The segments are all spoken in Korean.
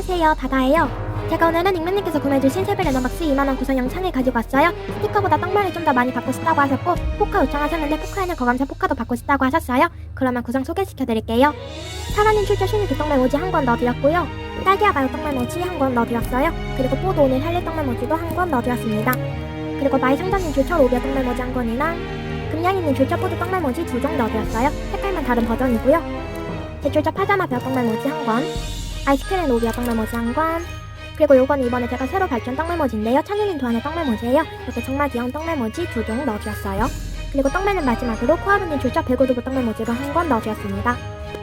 안녕하세요. 다다예요. 제가 오늘은 익명님께서 구매해주신 세벨 레너박스 2만원 구성 영상을 가지고 왔어요. 스티커보다 떡말을 좀 더 많이 받고 싶다고 하셨고 포카 요청하셨는데 포카에는 거감사 포카도 받고 싶다고 하셨어요. 그러면 구성 소개시켜드릴게요. 사라님 출처 신이 그 떡말 모지 한 권 넣어드렸고요. 딸기야 가요 떡말 모지 한 권 넣어드렸어요. 그리고 뽀도 오늘 할래 떡말 모지도 한 권 넣어드렸습니다. 그리고 마이 상자님 출처 로비아 떡말 모지 한 권이랑 금양이님 출처 뽀도 떡말 모지 두 종 넣어드렸어요. 색깔만 다른 버전이고요. 제 출처 파자마 별 떡말 모지 한 권, 아이스크림 로비아 떡메모지 한 권, 그리고 요건 이번에 제가 새로 발전 떡메모지인데요. 천연인 도안의 떡메모지예요. 이렇게 정말 귀여운 떡메모지 두 종 넣어주었어요. 그리고 떡메는 마지막으로 코아루님 줄적 배구두부 떡메모지로 한 권 넣어주었습니다.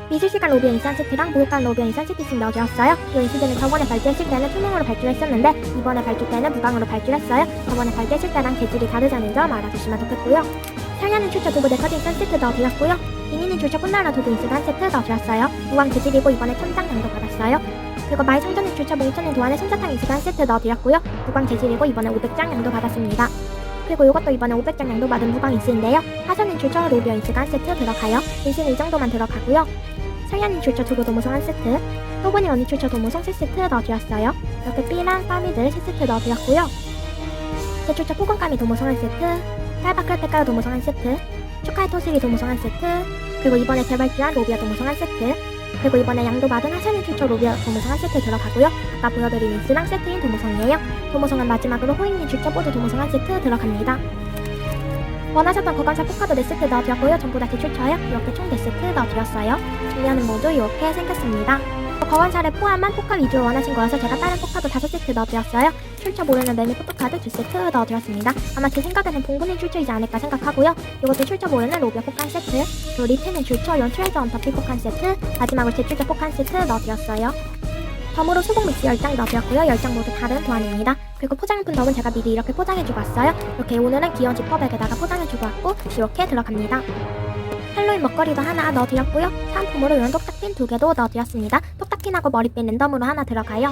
미술시간 로비아 인산 세트랑 목욕간 로비아 인산 세트씩 넣어주었어요. 이 인시드는 저번에 발주했을 때는 투명으로 발주했었는데 이번에 발주 때는 무광으로 발주했어요. 저번에 발주했을 때랑 재질이 다르다는 점 알아주시면 좋겠고요. 상현은 출처 두부 네커딩 선 세트 넣어드렸고요. 비니는 줄적 꽃나라 도도 인스도 한 세트 넣어주었어요. 무광 재질이고 이번에 천장 강도 받았어요. 그리고 마이 상전의 줄적 몽천의 도안에 솜사탕 인스도 한 세트 넣어드렸고요. 무광 재질이고 이번에 500장 양도 받았습니다. 그리고 이것도 이번에 500장 양도 받은 무광 인스인데요. 하선인 줄적 로비어 인스가 한 세트 들어가요. 인스는 이 정도만 들어가고요. 상현인 줄적 두부 도무송 한 세트, 또보니 언니 줄적 도무송 세 세트 넣어드렸어요. 이렇게 B랑 빠미들 세 세트 넣어드렸고요. 제 줄적 포근감이 도무송 한 세트, 딸바클 때깔 도무송 한 세트, 축하의 토시기 도무송 한 세트, 그리고 이번에 재발주한 로비아 도무송 한 세트, 그리고 이번에 양도 받은 하샤니 출처 로비아 도무송 한 세트 들어가고요. 아까 보여드린 인스랑 세트인 도무송이에요. 도무송은 마지막으로 호잉니 출처 보드 도무송 한 세트 들어갑니다. 원하셨던 거감사 포카도 네 세트 넣어드렸고요. 전부 다 제출처요. 이렇게 총 네 세트 넣어드렸어요. 정리하는 모두 이렇게 생겼습니다. 거원사를 포함한 포카 위주로 원하신 거여서 제가 다른 포카도 다섯 세트 넣어드렸어요. 출처 모르는 매미 포토카드 두 세트 넣어드렸습니다. 아마 제 생각에는 봉군이 출처이지 않을까 생각하고요. 이것도 출처 모르는 로비아 포칸 세트, 그리고 리트는 출처 연 트레저 언터피 포칸 세트, 마지막으로 제 출처 포칸 세트 넣어드렸어요. 덤으로 수복 믹스 10장 넣어드렸고요. 10장 모두 다른 도안입니다. 그리고 포장용품 덤은 제가 미리 이렇게 포장해주고 왔어요. 이렇게 오늘은 귀여운 지퍼백에다가 포장해주고 왔고 이렇게 들어갑니다. 할로윈 먹거리도 하나 넣어드렸고요. 사은품으로 이런 똑딱핀 두 개도 넣어드렸습니다. 똑딱핀하고 머리핀 랜덤으로 하나 들어가요.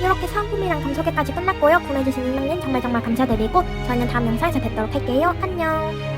이렇게 사은품이랑 감소개까지 끝났고요. 구매해주신 이명님 정말 정말 감사드리고 저희는 다음 영상에서 뵙도록 할게요. 안녕.